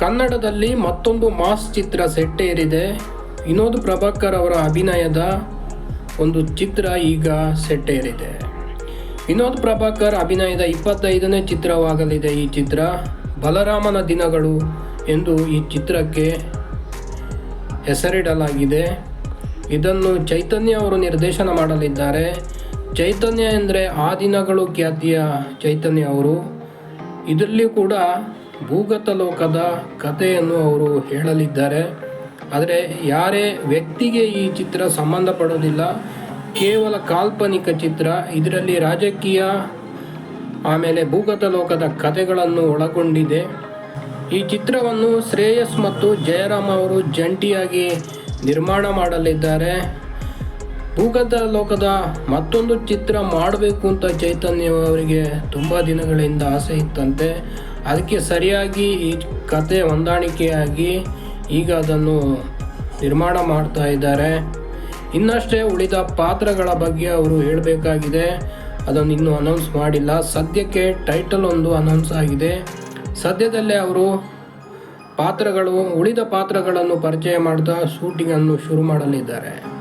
ಕನ್ನಡದಲ್ಲಿ ಮತ್ತೊಂದು ಮಾಸ್ ಚಿತ್ರ ಸೆಟ್ಟೇರಿದೆ. ವಿನೋದ್ ಪ್ರಭಾಕರ್ ಅವರ ಅಭಿನಯದ ಒಂದು ಚಿತ್ರ ಈಗ ಸೆಟ್ಟೇರಿದೆ. ವಿನೋದ್ ಪ್ರಭಾಕರ್ ಅಭಿನಯದ ಇಪ್ಪತ್ತೈದನೇ ಚಿತ್ರವಾಗಲಿದೆ ಈ ಚಿತ್ರ. ಬಲರಾಮನ ದಿನಗಳು ಎಂದು ಈ ಚಿತ್ರಕ್ಕೆ ಹೆಸರಿಡಲಾಗಿದೆ. ಇದನ್ನು ಚೈತನ್ಯ ಅವರು ನಿರ್ದೇಶನ ಮಾಡಲಿದ್ದಾರೆ. ಚೈತನ್ಯ ಎಂದರೆ ಆ ದಿನಗಳು ಖ್ಯಾತಿಯ ಚೈತನ್ಯ ಅವರು. ಇದರಲ್ಲಿ ಕೂಡ ಭೂಗತ ಲೋಕದ ಕಥೆಯನ್ನು ಅವರು ಹೇಳಲಿದ್ದಾರೆ. ಆದರೆ ಯಾರೇ ವ್ಯಕ್ತಿಗೆ ಈ ಚಿತ್ರ ಸಂಬಂಧಪಡೋದಿಲ್ಲ ಕೇವಲ ಕಾಲ್ಪನಿಕ ಚಿತ್ರ. ಇದರಲ್ಲಿ ರಾಜಕೀಯ, ಆಮೇಲೆ ಭೂಗತ ಲೋಕದ ಕಥೆಗಳನ್ನು ಒಳಗೊಂಡಿದೆ. ಈ ಚಿತ್ರವನ್ನು ಶ್ರೇಯಸ್ ಮತ್ತು ಜಯರಾಮ್ ಅವರು ಜಂಟಿಯಾಗಿ ನಿರ್ಮಾಣ ಮಾಡಲಿದ್ದಾರೆ. ಭೂಗತ ಲೋಕದ ಮತ್ತೊಂದು ಚಿತ್ರ ಮಾಡಬೇಕು ಅಂತ ಚೈತನ್ಯ ಅವರಿಗೆ ತುಂಬ ದಿನಗಳಿಂದ ಆಸೆ ಇತ್ತಂತೆ. ಅದಕ್ಕೆ ಸರಿಯಾಗಿ ಈ ಕತೆ ಹೊಂದಾಣಿಕೆಯಾಗಿ ಈಗ ಅದನ್ನು ನಿರ್ಮಾಣ ಮಾಡ್ತಾ ಇದ್ದಾರೆ. ಇನ್ನಷ್ಟೇ ಉಳಿದ ಪಾತ್ರಗಳ ಬಗ್ಗೆ ಅವರು ಹೇಳಬೇಕಾಗಿದೆ. ಅದನ್ನು ಇನ್ನೂ ಅನೌನ್ಸ್ ಮಾಡಿಲ್ಲ. ಸದ್ಯಕ್ಕೆ ಟೈಟಲ್ ಒಂದು ಅನೌನ್ಸ್ ಆಗಿದೆ. ಸದ್ಯದಲ್ಲೇ ಅವರು ಪಾತ್ರಗಳು, ಉಳಿದ ಪಾತ್ರಗಳನ್ನು ಪರಿಚಯ ಮಾಡ್ತಾ ಶೂಟಿಂಗನ್ನು ಶುರು ಮಾಡಲಿದ್ದಾರೆ.